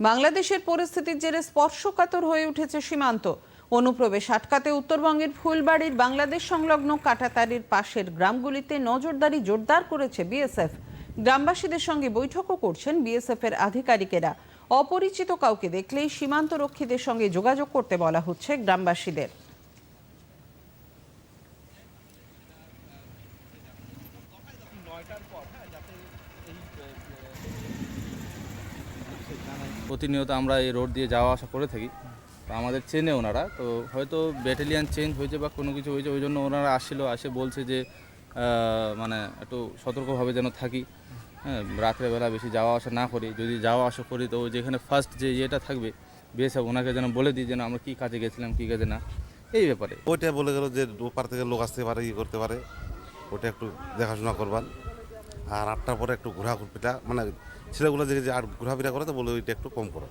বাংলাদেশের পরিস্থিতির জেরে স্পর্শকাতর হয়ে উঠেছে সীমান্ত। অনুপ্রবেশ আটকাতে উত্তরবঙ্গের ফুলবাড়ির বাংলাদেশ সংলগ্ন কাটাতারির পাশের গ্রামগুলিতে নজরদারি জোরদার করেছে বিএসএফ। গ্রামবাসীদের সঙ্গে বৈঠকও করছেন বিএসএফ এর আধিকারিকেরা। অপরিচিত কাউকে দেখলেই সীমান্ত রক্ষীদের সঙ্গে যোগাযোগ করতে বলা হচ্ছে গ্রামবাসীদের। প্রতিনিয়ত আমরা এই রোড দিয়ে যাওয়া আসা করে থাকি। তো আমাদের চেনে ওনারা, তো হয়তো ব্যাটালিয়ান চেঞ্জ হয়েছে বা কোনো কিছু হয়েছে, ওই জন্য ওনারা আসছিল, আসে বলছে যে মানে একটু সতর্কভাবে যেন থাকি। হ্যাঁ রাত্রেবেলা বেশি যাওয়া আসা না করি, যদি যাওয়া আসা করি তো যেখানে ফার্স্ট যে ইয়েটা থাকবে বিএসএফ ওনাকে যেন বলে দিই যেন আমরা কী কাজে গেছিলাম, কী কাজে না, এই ব্যাপারে। ওইটা বলে গেল যে ওপার থেকে লোক আসতে পারে, ই করতে পারে, ওটা একটু দেখাশোনা করবার আর আটটার পরে একটু ঘোরাঘুরিটা মানে ছেলেগুলো যে আর ঘোরাফেরা করে, তো বলে ওইটা একটু কম করো।